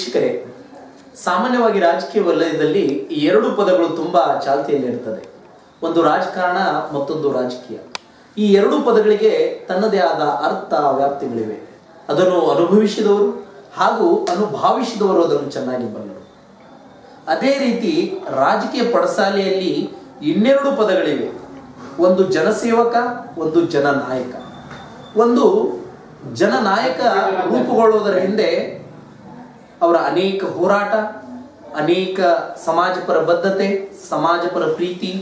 ವೀಕ್ಷಕರೇ, ಸಾಮಾನ್ಯವಾಗಿ ರಾಜಕೀಯ ವಲಯದಲ್ಲಿ ಎರಡು ಪದಗಳು ತುಂಬಾ ಚಾಲ್ತಿಯಲ್ಲಿರ್ತದೆ. ಒಂದು ರಾಜಕಾರಣ, ಮತ್ತೊಂದು ರಾಜಕೀಯ. ಈ ಎರಡು ಪದಗಳಿಗೆ ತನ್ನದೇ ಆದ ಅರ್ಥ ವ್ಯಾಪ್ತಿಗಳಿವೆ. ಅದನ್ನು ಅನುಭವಿಸಿದವರು ಹಾಗೂ ಅನುಭಾವಿಸಿದವರು ಅದನ್ನು ಚೆನ್ನಾಗಿ ಬಲ್ಲರು ಅದೇ ರೀತಿ ರಾಜಕೀಯ ಪಡಸಾಲೆಯಲ್ಲಿ ಇನ್ನೆರಡು ಪದಗಳಿವೆ. ಒಂದು ಜನಸೇವಕ, ಒಂದು ಜನನಾಯಕ. ಒಂದು ಜನನಾಯಕ ರೂಪುಗೊಳ್ಳುವುದರ ಹಿಂದೆ ಅವರ ಅನೇಕ ಹೋರಾಟ, ಅನೇಕ ಸಮಾಜಪರ ಬದ್ಧತೆ, ಸಮಾಜಪರ ಪ್ರೀತಿ,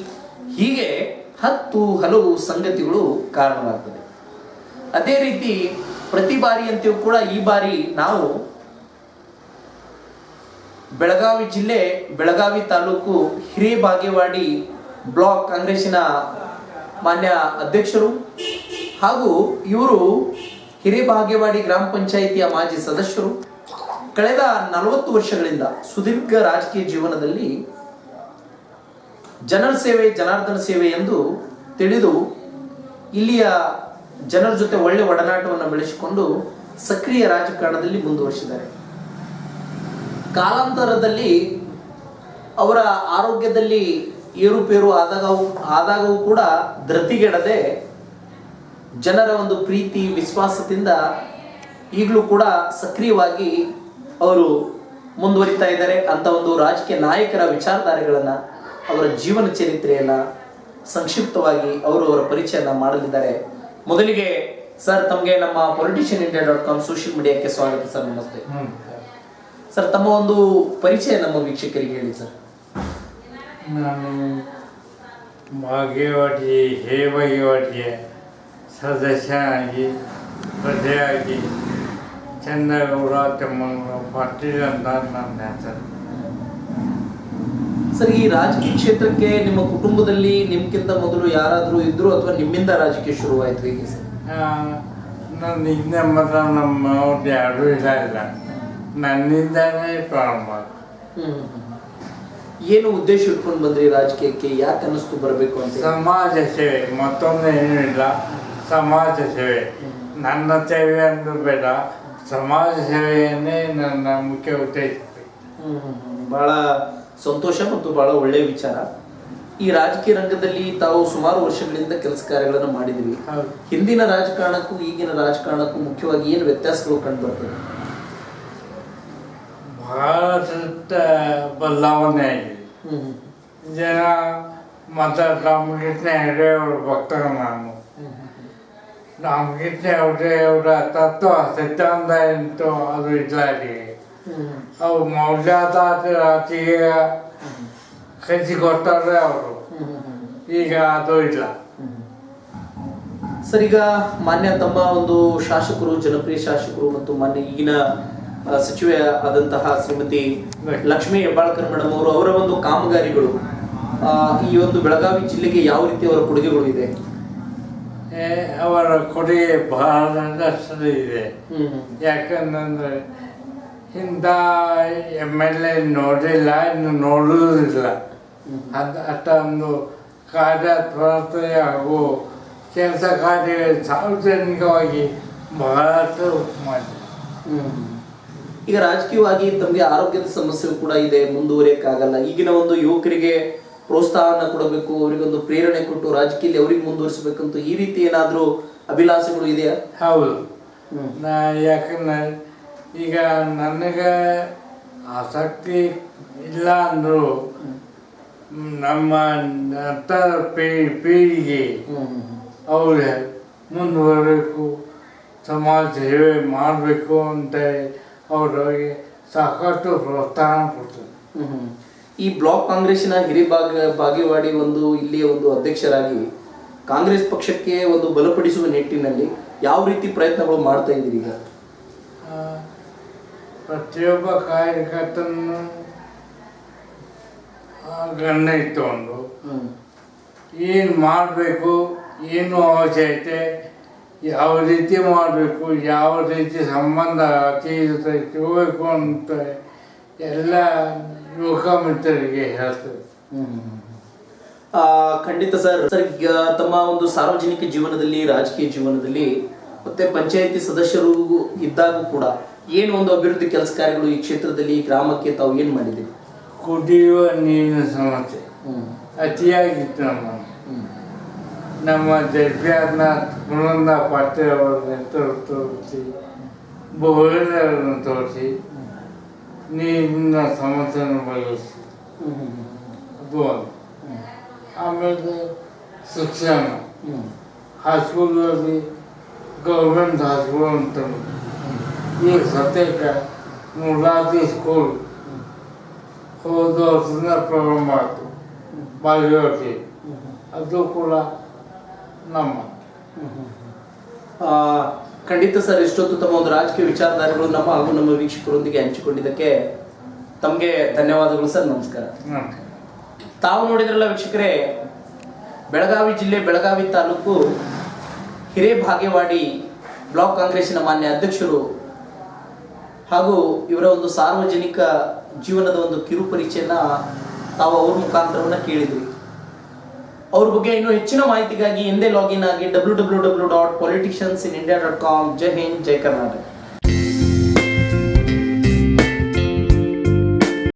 ಹೀಗೆ ಹತ್ತು ಹಲವು ಸಂಗತಿಗಳು ಕಾರಣವಾಗ್ತದೆ. ಅದೇ ರೀತಿ ಪ್ರತಿ ಬಾರಿಯಂತೆಯೂ ಕೂಡ ಈ ಬಾರಿ ನಾವು ಬೆಳಗಾವಿ ಜಿಲ್ಲೆ, ಬೆಳಗಾವಿ ತಾಲೂಕು ಹಿರೇಬಾಗೇವಾಡಿ ಬ್ಲಾಕ್ ಕಾಂಗ್ರೆಸ್ಸಿನ ಮಾನ್ಯ ಅಧ್ಯಕ್ಷರು ಹಾಗೂ ಇವರು ಹಿರೇಬಾಗೇವಾಡಿ ಗ್ರಾಮ ಪಂಚಾಯಿತಿಯ ಮಾಜಿ ಸದಸ್ಯರು. ಕಳೆದ ನಲವತ್ತು ವರ್ಷಗಳಿಂದ ಸುದೀರ್ಘ ರಾಜಕೀಯ ಜೀವನದಲ್ಲಿ ಜನರ ಸೇವೆ, ಜನಾರ್ದನ ಸೇವೆ ಎಂದು ತಿಳಿದು ಇಲ್ಲಿಯ ಜನರ ಜೊತೆ ಒಳ್ಳೆ ಒಡನಾಟವನ್ನು ಬೆಳೆಸಿಕೊಂಡು ಸಕ್ರಿಯ ರಾಜಕಾರಣದಲ್ಲಿ ಮುಂದುವರಿಸಿದ್ದಾರೆ. ಕಾಲಾಂತರದಲ್ಲಿ ಅವರ ಆರೋಗ್ಯದಲ್ಲಿ ಏರುಪೇರು ಆದಾಗ ಆದಾಗವೂ ಕೂಡ ಧೃತಿಗೆಡದೆ ಜನರ ಒಂದು ಪ್ರೀತಿ, ವಿಶ್ವಾಸದಿಂದ ಈಗಲೂ ಕೂಡ ಸಕ್ರಿಯವಾಗಿ ಅವರು ಮುಂದುವರಿತಾ ಇದ್ದಾರೆ. ಅಂತ ಒಂದು ರಾಜಕೀಯ ನಾಯಕರ ವಿಚಾರಧಾರೆಗಳನ್ನು ಅವರ ಜೀವನ ಚರಿತ್ರೆಯನ್ನು ಸಂಕ್ಷಿಪ್ತವಾಗಿ ಅವರು ಅವರ ಪರಿಚಯನ ಮಾಡಲಿದ್ದಾರೆ. ಮೊದಲಿಗೆ ಸರ್ ತಮಗೆ ನಮ್ಮ politician India dot com social ಮೀಡಿಯಾಕ್ಕೆ ಸ್ವಾಗತ ಸರ್ ನಮಸ್ತೆ. ಸರ್ ತಮ್ಮ ಒಂದು ಪರಿಚಯ ನಮ್ಮ ವೀಕ್ಷಕರಿಗೆ ಹೇಳಿ ಸರ್. ನಾನು ಭಾಗ್ಯವಾಟಿ ಹೇ ಭಾಗ್ಯವಾಟಿಗೆ ಸದಸ್ಯನಾಗಿ ಪ್ರಜೆಯಾಗಿ ಚಂದಗೌಡ ತಿಮ್ಮಗೌಡ ಪಾಟೀಲ್ ಅಂತ ನನ್ನ ಹೆಸರು ಸರ್ ಈ ರಾಜಕೀಯ ಕ್ಷೇತ್ರಕ್ಕೆ ನಿಮ್ಮ ಕುಟುಂಬದಲ್ಲಿ ನಿಮ್ಗಿಂತ ಮೊದಲು ಯಾರಾದರೂ ಇದ್ರು ಅಥವಾ ನಿಮ್ಮಿಂದ ರಾಜಕೀಯ ಶುರುವಾಯ್ತು ಈಗ ಸರ್? ನನ್ನ ಹಿಂದೆ ಮಾತ್ರ ನಮ್ಮ ಯಾರು ಯಾರೂ ಇಲ್ಲ ಇಲ್ಲ. ನನ್ನಿಂದನೇ ಪ್ರಾರಂಭ ಏನು ಉದ್ದೇಶ ಇಟ್ಕೊಂಡು ಬಂದ್ರಿ ರಾಜಕೀಯಕ್ಕೆ? ಯಾಕೆ ಅನಿಸ್ತು ಬರಬೇಕು ಅಂತ? ಸಮಾಜ ಸೇವೆ ಮತ್ತೊಂದು ಏನೂ ಇಲ್ಲ. ಸಮಾಜ ಸೇವೆ. ನನ್ನ ಸೇವೆ ಅಂದ್ರೂ ಬೇಡ. ಸಮಾಜ ಸೇವೆಯನ್ನೇ ನನ್ನ ಮುಖ್ಯ ಉದ್ದೇಶ. ಬಹಳ ಸಂತೋಷ ಮತ್ತು ಬಹಳ ಒಳ್ಳೆಯ ವಿಚಾರ. ಈ ರಾಜಕೀಯ ರಂಗದಲ್ಲಿ ತಾವು ಸುಮಾರು ವರ್ಷಗಳಿಂದ ಕೆಲಸ ಕಾರ್ಯಗಳನ್ನು ಮಾಡಿದ್ವಿ ಹೌದು. ಹಿಂದಿನ ರಾಜಕಾರಣಕ್ಕೂ ಈಗಿನ ರಾಜಕಾರಣಕ್ಕೂ ಮುಖ್ಯವಾಗಿ ಏನು ವ್ಯತ್ಯಾಸಗಳು ಕಂಡು ಬರ್ತದೆ ಬಹಳ ಸುತ್ತ ಬದಲಾವಣೆ ಆಗಿದೆ. ಜನ ಮತ ರಾಮಕೃಷ್ಣ ಹೆಗಡೆ ಅವರು ಭಕ್ತ ನಾನು. ರಾಮಕೃಷ್ಣ ಹೆಗಡೆ ಅವರ ತತ್ವ ಸಿದ್ಧಾಂತ ಅಂತ ಅದು ಹ್ಮ್, ಅವು ಮೌಲ್ಯಾಧಾರ ರಾಜಕೀಯ ಕಲಿಸಿಕೊಟ್ಟಾರೆ ಅವರು. ಈಗ ಅದು ಇಲ್ಲ ಸರ್ ಈಗ ಮಾನ್ಯ ತಮ್ಮ ಒಂದು ಶಾಸಕರು ಜನಪ್ರಿಯ ಶಾಸಕರು ಮತ್ತು ಮಾನ್ಯ ಈಗಿನ ಸಚಿವ ಆದಂತಹ ಶ್ರೀಮತಿ ಲಕ್ಷ್ಮೀ ಹೆಬ್ಬಾಳ್ಕರ್ ಮೇಡಮ್ ಅವರು ಅವರ ಒಂದು ಕಾಮಗಾರಿಗಳು ಈ ಒಂದು ಬೆಳಗಾವಿ ಜಿಲ್ಲೆಗೆ ಯಾವ ರೀತಿ ಅವರ ಕೊಡುಗೆಗಳು ಇದೆ ಅವರ ಬಹಳ ಬಹಳಷ್ಟು ಇದೆ. ಯಾಕಂದ್ರೆ ಯಾಕಂತಂದ್ರೆ ಇಂಥ ಎಂ ಎಲ್ ಎ ನೋಡಿಲ್ಲ ಇನ್ನು ನೋಡುವುದಿಲ್ಲ. ಅದು ಅಷ್ಟೊಂದು ಕಾರ್ಯತ್ವರತೆ ಹಾಗೂ ಕೆಲಸ ಕಾರ್ಯ ಸಾರ್ವಜನಿಕವಾಗಿ ಬಹಳಷ್ಟು ಮಾಡಿ ಹ್ಮ್. ಈಗ ರಾಜಕೀಯವಾಗಿ ತಮಗೆ ಆರೋಗ್ಯದ ಸಮಸ್ಯೆ ಕೂಡ ಇದೆ ಮುಂದುವರಿಯಕ್ಕಾಗಲ್ಲ. ಈಗಿನ ಒಂದು ಯುವಕರಿಗೆ ಪ್ರೋತ್ಸಾಹನ ಕೊಡಬೇಕು ಅವರಿಗೊಂದು ಪ್ರೇರಣೆ ಕೊಟ್ಟು ರಾಜಕೀಯದಲ್ಲಿ ಅವ್ರಿಗೆ ಮುಂದುವರಿಸಬೇಕಂತ ಈ ರೀತಿ ಏನಾದರೂ ಅಭಿಲಾಷೆಗಳು ಇದೆಯಾ? ಹೌದು. ನಾ ಯಾಕಂದ್ರೆ ಈಗ ನನಗೆ ಆಸಕ್ತಿ ಇಲ್ಲ ಅಂದರೂ ನಮ್ಮ ಪೀ ಪೀಳಿಗೆ ಅವ್ರ ಮುಂದುವರಬೇಕು ಸಮಾಜ ಸೇವೆ ಮಾಡಬೇಕು ಅಂತ ಅವರಿಗೆ ಸಾಕಷ್ಟು ಪ್ರೋತ್ಸಾಹ ಕೊಡ್ತಾರೆ. ಈ ಬ್ಲಾಕ್ ಕಾಂಗ್ರೆಸ್ಸಿನ ಹಿರಿಬಾಗ ಭಾಗವಾಡಿ ಒಂದು ಇಲ್ಲಿಯ ಒಂದು ಅಧ್ಯಕ್ಷರಾಗಿ ಕಾಂಗ್ರೆಸ್ ಪಕ್ಷಕ್ಕೆ ಒಂದು ಬಲಪಡಿಸುವ ನಿಟ್ಟಿನಲ್ಲಿ ಯಾವ ರೀತಿ ಪ್ರಯತ್ನಗಳು ಮಾಡ್ತಾ ಇದ್ದೀರಿ ಈಗ? ಪ್ರತಿಯೊಬ್ಬ ಗಣ್ಣ ಗಮನ ಇಟ್ಟುಕೊಂಡು ಏನು ಮಾಡಬೇಕು ಏನು ಅವಶ್ಯಕತೆ ಯಾವ ರೀತಿ ಮಾಡಬೇಕು ಯಾವ ರೀತಿ ಸಂಬಂಧ ತೀರುತ್ತೆ ಹೋಗಬೇಕು ಅಂತ ಎಲ್ಲ ಯುವಕ ಮಿತ್ರರಿಗೆ ಹೇಳ್ತೇವೆ ಆ, ಖಂಡಿತ ಸರ್. ಸರ್ ಈಗ ತಮ್ಮ ಒಂದು ಸಾರ್ವಜನಿಕ ಜೀವನದಲ್ಲಿ ರಾಜಕೀಯ ಜೀವನದಲ್ಲಿ ಮತ್ತೆ ಪಂಚಾಯತಿ ಸದಸ್ಯರು ಇದ್ದಾಗೂ ಕೂಡ ಏನು ಒಂದು ಅಭಿವೃದ್ಧಿ ಕೆಲಸ ಕಾರ್ಯಗಳು ಈ ಕ್ಷೇತ್ರದಲ್ಲಿ ಈ ಗ್ರಾಮಕ್ಕೆ ತಾವು ಏನು ಮಾಡಿದ್ದೀರಿ? ಕುಡಿಯುವ ನೀರಿನ ಸಮಸ್ಯೆ. ಅತಿಯಾಗಿತ್ತು ನಮ್ಮ. ನಮ್ಮ ಜಡ್ಪಿಯಾರ್ನ ಕುಣಂದ ಪಾಟೀಲ್ ಅವರನ್ನು ತೋರಿಸಿ ಬಹುಳನ್ನು ತೋರಿಸಿ ನೀರಿನ ಸಮಸ್ಯೆಯನ್ನು ಬಗೆಹರಿಸಿ ಹ್ಮ್. ಹ್ಮ್. ಅದು ಒಂದು ಆಮೇಲೆ ಶಿಕ್ಷಣ ಹ್ಮ್. ಹೈಸ್ಕೂಲಲ್ಲಿ ಗೌರ್ಮೆಂಟ್ ಹೈಸ್ಕೂಲ್ ಅಂತ ಉಂಟು. ಈಗ ಸದ್ಯಕ್ಕೆ ಮುರಾದಿ ಸ್ಕೂಲ್ ಹೋದ ವರ್ಷದಿಂದ ಪ್ರಾರಂಭ ಆಯಿತು ಬಾಗಿಲೋಟಿ ಅದು ಕೂಡ ನಮ್ಮ ಆ, ಖಂಡಿತ ಸರ್ ಇಷ್ಟೊತ್ತು ತಮ್ಮ ಒಂದು ರಾಜಕೀಯ ವಿಚಾರಧಾರೆಗಳು ನಮ್ಮ ಹಾಗೂ ನಮ್ಮ ವೀಕ್ಷಕರೊಂದಿಗೆ ಹಂಚಿಕೊಂಡಿದ್ದಕ್ಕೆ ತಮಗೆ ಧನ್ಯವಾದಗಳು ಸರ್ ನಮಸ್ಕಾರ. ತಾವು ನೋಡಿದ್ರಲ್ಲ ವೀಕ್ಷಕರೇ ಬೆಳಗಾವಿ ಜಿಲ್ಲೆ ಬೆಳಗಾವಿ ತಾಲೂಕು ಹಿರೇಭಾಗೇವಾಡಿ ಬ್ಲಾಕ್ ಕಾಂಗ್ರೆಸ್ಸಿನ ಮಾನ್ಯ ಅಧ್ಯಕ್ಷರು ಹಾಗೂ ಇವರ ಒಂದು ಸಾರ್ವಜನಿಕ ಜೀವನದ ಒಂದು ಕಿರು ತಾವು ಅವ್ರ ಮುಖಾಂತರವನ್ನ ಕೇಳಿದ್ರಿ ಅವ್ರ ಬಗ್ಗೆ ಇನ್ನೂ ಹೆಚ್ಚಿನ ಮಾಹಿತಿಗಾಗಿ ಹಿಂದೆ ಲಾಗಿನ್ ಆಗಿ W W W dot politicians in India dot com ಜೈ ಹಿಂದ್, ಜೈ ಕರ್ನಾಟಕ.